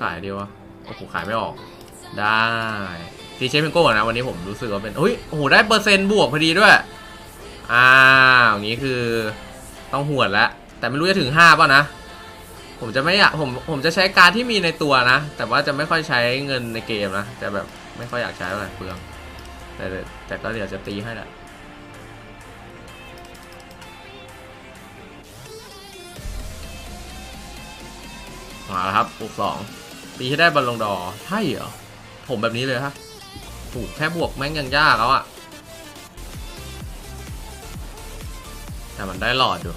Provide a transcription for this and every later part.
ขายดีวะโอ้โหขายไม่ออก ได้ตีเชฟเป็นโก้นะวันนี้ผมรู้สึกว่าเป็นอุ้ยโอ้โหได้เปอร์เซ็นต์บวกพอดีด้วยอ้าวอย่างนี้คือต้องหวดแล้ว แต่ไม่รู้จะถึงห้าป่ะนะ ผมจะไม่อยากผมผมจะใช้การที่มีในตัวนะ แต่ว่าจะไม่ค่อยใช้เงินในเกมนะจะแบบไม่ค่อยอยากใช้เท่าไหร่เปลืองแต่แต่ก็เดี๋ยวจะตีให้แหละมาแล้วครับบวกสอง ปีที่ได้บอลลงดอใช่เหรอ ผมแบบนี้เลยฮะถูกแค่บวกแม่งยังยากแล้วอะแต่มันได้หลอดอยู่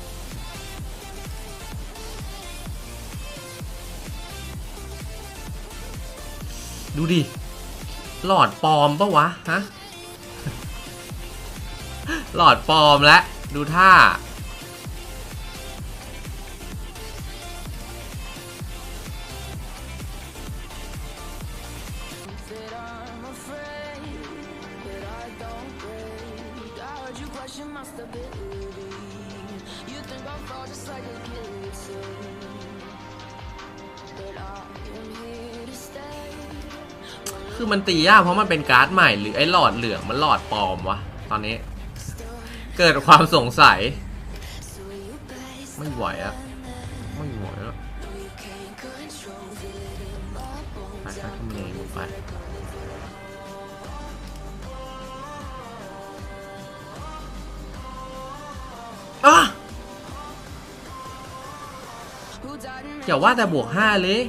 ดูดิ หลอดปลอมปะวะ ฮะ หลอดปลอมและ ดูท่า คือมันตียากเพราะมันเป็นการ์ดใหม่หรือไอ้หลอดเหลืองมันหลอดปลอมวะตอนนี้ เกิดความสงสัย ไม่ไหวอะไม่ไหวแล้วไปไปทำเนมไปอะอย่าว่าแต่บวกห้าเลย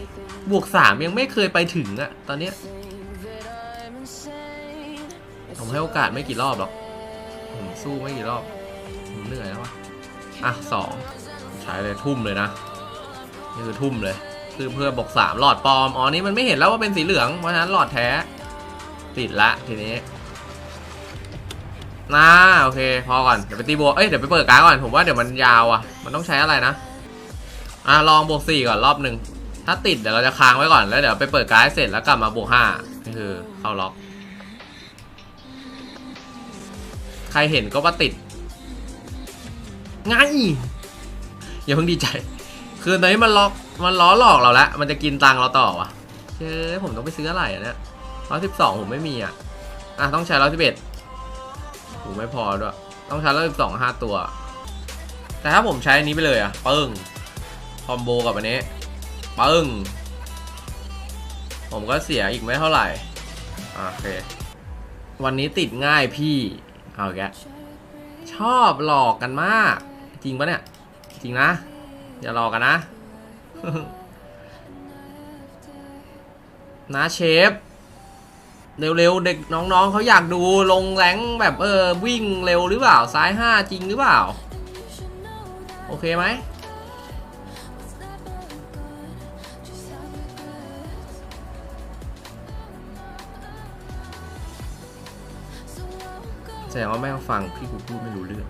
บวกสามยังไม่เคยไปถึงอะตอนเนี้ย ให้โอกาสไม่กี่รอบหรอกผมสู้ไม่กี่รอบผมเหนื่อยแล้ววะอะสองใช้เลยทุ่มเลยนะนี่คือทุ่มเลย คือเพื่อบอกสามหลอดปลอมอ๋อนี่มันไม่เห็นแล้วว่าเป็นสีเหลืองเพราะฉะนั้นหลอดแท้ ติดละทีนี้น่าโอเค พอก่อน เดี๋ยวไปตีบวกเอ้ยเดี๋ยวไปเปิดการ์ดก่อนผมว่าเดี๋ยวมันยาวอะ มันต้องใช้อะไรนะอะลองบวกสี่ก่อนรอบหนึ่งถ้าติดเดี๋ยวเราจะค้างไว้ก่อนแล้วเดี๋ยวไปเปิดการ์ดเสร็จแล้วกลับมาบวกห้านี่คือเข้าล็อก ครเห็นก็ว่าติดไงอย่าเพิ่งดีใจ คือตอนนี้มันล็อกมันล้อหลอกเราแล้วมันจะกินตังเราต่อวะเชื่อผมต้องไปซื้ออะไรอะเนี่ยร้อยสิบสองผมไม่มีอะอะต้องใช้ร้อยสิบเอ็ดผมไม่พอด้วย ต้องใช้ร้อยสิบสองห้าตัว แต่ถ้าผมใช้อันนี้ไปเลยอะปึ้งคอมโบกับอันนี้ปึ้งผมก็เสียอีกไม่เท่าไหร่อะโอเค วันนี้ติดง่ายพี่ เอาแกชอบหลอกกันมาก จริงปะเนี่ย จริงนะ อย่าหลอกกันนะนะเชฟ เร็วๆ เด็กน้องๆเขาอยากดูลงแรงแบบเออวิ่งเร็วหรือเปล่า ซ้ายห้าจริงหรือเปล่า โอเคไหม แสดงว่าแม่งฟังพี่กูพูดไม่รู้เรื่อง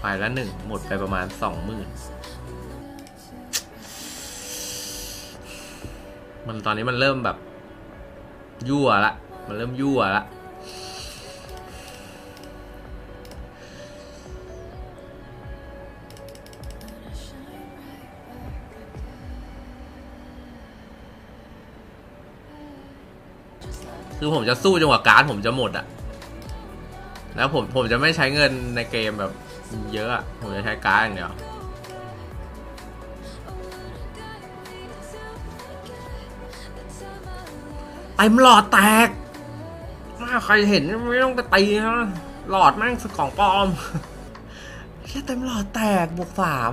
ไปละหนึ่งหมดไปประมาณสองหมื่นมันตอนนี้มันเริ่มแบบ ยั่วละ มันเริ่มยั่วละ คือผมจะสู้จนกว่าการ์ดผมจะหมดอะแล้วผมผมจะไม่ใช้เงินในเกมแบบเยอะอะผมจะใช้การ์ดอย่างเดียวเต็มหลอดแตกใครเห็นไม่ต้องไปตีนะหลอดแม่งสของปลอมแค่เต็มหลอดแตกบวกสาม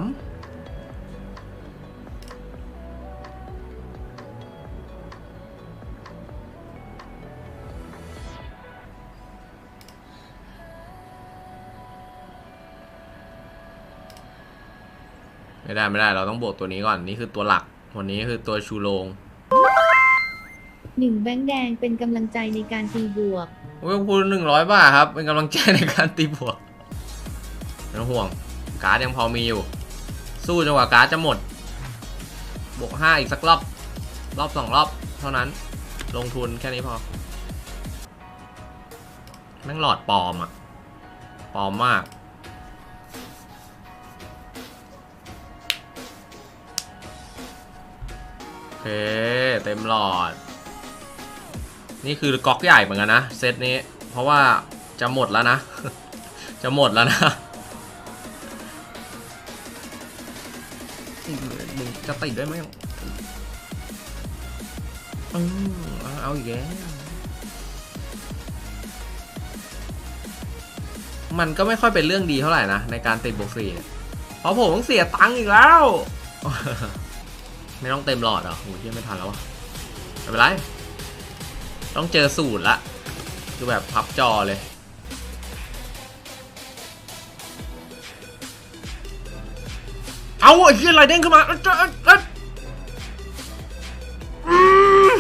ไม่ได้ไม่ได้ เราต้องบวกตัวนี้ก่อน นี่คือตัวหลัก วันนี้คือตัวชูโรงหนึ่งแบงค์แดงเป็นกำลังใจในการตีบวกโอ้ยคุณหนึ่งร้อยบาทครับ เป็นกำลังใจในการตีบวกไม่ต้องห่วง การ์ดยังพอมีอยู่ สู้จนกว่าการ์ดจะหมด บวกห้าอีกสักรอบ รอบสองรอบ เท่านั้น ลงทุนแค่นี้พอ แม่งหลอดปลอมอะปลอมมาก เค เต็มหลอด นี่คือก๊อกใหญ่เหมือนกันนะเซตนี้ เพราะว่าจะหมดแล้วนะ จะหมดแล้วนะมึงจะติดได้ไหมอืมเอาเอาอีกแล้วมันก็ไม่ค่อยเป็นเรื่องดีเท่าไหร่นะ ในการติดบวกสี่เพราะผมต้องเสียตังค์อีกแล้ว ไม่ต้องเต็มหลอดหรอโอ้ยเหี้ยไม่ทันแล้ววะไม่เป็นไร ต้องเจอสูตรละ คือแบบพับจอเลย เอาไอ้เหี้ยอะไรเด้งขึ้นมาอ้ยเอ้ยเอ้ยอืม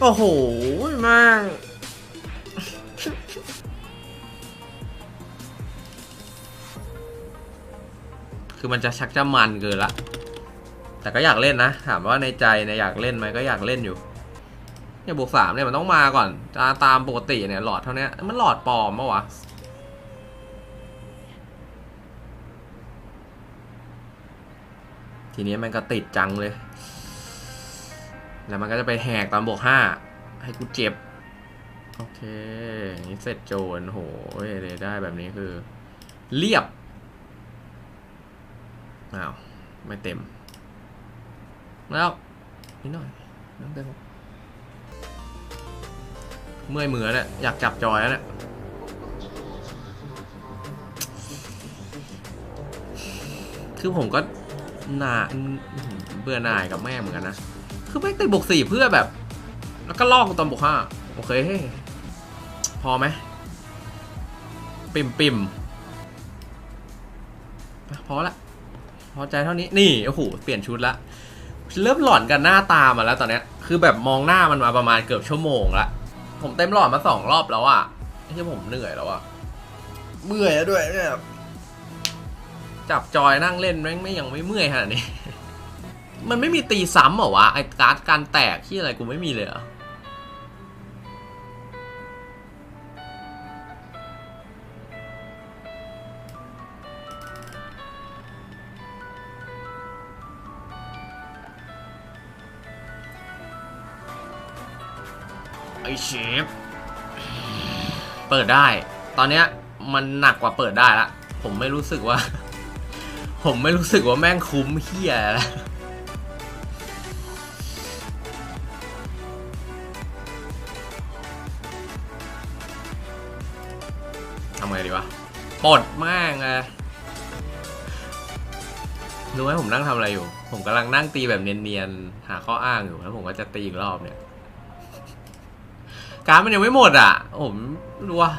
โอ้โหแม่ง คือมันจะชักจะมันเกินละ แต่ก็อยากเล่นนะ ถามว่าในใจเนี่ยอยากเล่นไหมก็อยากเล่นอยู่เนี่ยบวกสามเนี่ยมันต้องมาก่อนตาตามปกติเนี่ยหลอดเท่านี้มันหลอดปลอมปะวะทีนี้มันก็ติดจังเลย แล้วมันก็จะไปแหกตอนบวกห้าให้กูเจ็บ โอเค นี้เสร็จโจนโหยได้แบบนี้คือ เรียบ อ้าว ไม่เต็ม แล้วนิดหน่อยน้ำเต็มเมื่อยมือเนี่ยอยากจับจอยแล้วเนี่ยคือผมก็หนาเบื่อหน่ายกับแม่เหมือนกันนะ คือไม่งติดบวกสี่เพื่อแบบ แล้วก็ลอกตอนบวกห้าโอเค พอไหม ปิ่มปิ่มพอละ พอใจเท่านี้นี่โอ้โหเปลี่ยนชุดละเริ่มหลอนกันหน้าตามาแล้วตอนเนี้ยคือแบบมองหน้ามันมาประมาณเกือบชั่วโมงละผมเต็มหลอดมาสองรอบแล้วอะที่ผมเหนื่อยแล้วอะเมื่อยแล้วด้วยเนี่ยจับจอยนั่งเล่นแม่งไม่ยังไม่เมื่อยขนาดนี้ มันไม่มีตีซ้ำเหรอวะไอ้การ์ดการแตกที่อะไรกูไม่มีเลยเห ไอเชฟเปิดได้ ตอนเนี้ยมันหนักกว่าเปิดได้ละ ผมไม่รู้สึกว่า ผมไม่รู้สึกว่าแม่งคุ้มเฮียแล้วทำไงดีวะปลดม่งเลยรู้ไหมผมนั่งทำอะไรอยู่ ผมกำลังนั่งตีแบบเนียนๆ หาข้ออ้างอยู่ แล้วผมก็จะตีอีกรอบเนี่ย การมันยังไม่หมดอะ ผมรู้ว่า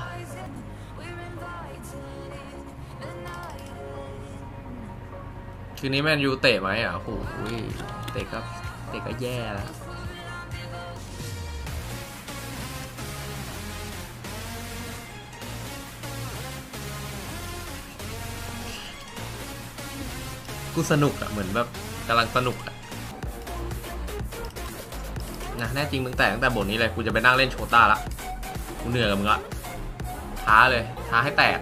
คืนนี้แมนยูเตะไหมอะโอ้โหเตะก็เตะก็แย่แล้วกูสนุกอะ เหมือนแบบกำลังสนุกอะ นะแน่จริงมึงแต่ตั้งแต่บทนี้เลยกูจะไปนั่งเล่นโชต้าละกูเหนื่อยกับมึงละท้าเลยท้าให้แตก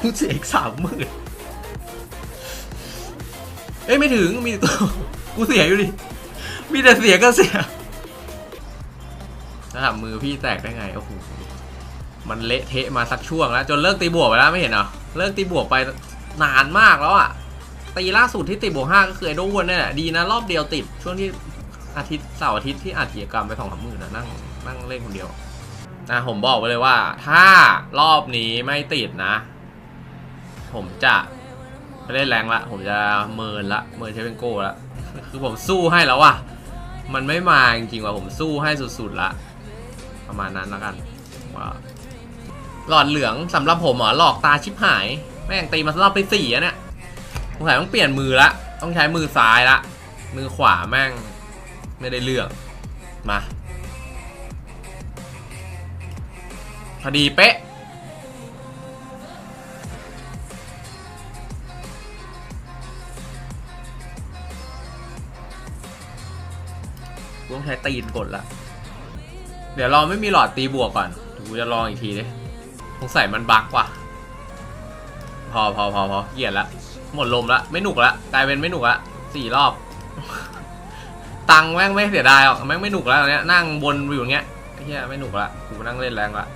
กูเสียอีกสามหมื่นเอ้ยไม่ถึงมีตัวกูเสียอยู่ดิมีแต่เสียก็เสียระดับมือพี่แตกได้ไงโอ้โหมันเละเทะมาสักช่วงแล้ว จนเลิกตีบวกไปแล้วไม่เห็นเหรอเลิกตีบวกไปนานมากแล้วอะ ตีล่าสุดที่ติดบวกห้าก็คือไอโดวนนี่แหละ ดีนะรอบเดียวติด ช่วงที่อาทิตย์เสาร์อาทิตย์ที่อัดกิจกรรมไปสองสามหมื่นนะนั่งนั่งเล่นคนเดียวนะผมบอกไว้เลยว่า ถ้ารอบนี้ไม่ติดนะ ผมจะไม่เล่นแรงละ ผมจะเมินละ เมินใช้เป็นโก้ละ คือผมสู้ให้แล้วอะมันไม่มาจริงๆว่ะผมสู้ให้สุดๆละ ประมาณนั้นแล้วกันว่าหลอดเหลืองสำหรับผมเหรอหลอกตาชิบหาย แม่งตีมาสรอบไปสี่อะเนี่ย สงสัยต้องเปลี่ยนมือละ ต้องใช้มือซ้ายละ มือขวาแม่ง ไม่ได้เรื่องมาพอดีเป๊ะ ต้องใช้ตีนกดละ เดี๋ยวเราไม่มีหลอดตีบวกก่อนกูจะลองอีกทีดิสงสัยมันบั๊กว่ะ พอพอพอพอเกลียดละ หมดลมละไม่หนุกละกลายเป็นไม่หนุกละสี่รอบ ตังแม่งไม่เสียดายหรอกแม่งไม่หนุกแล้วเนี้ยนั่งบนอยู่อย่างเงี้ยไอ้เหี้ยไม่หนุกละกูนั่งเล่นแรงละ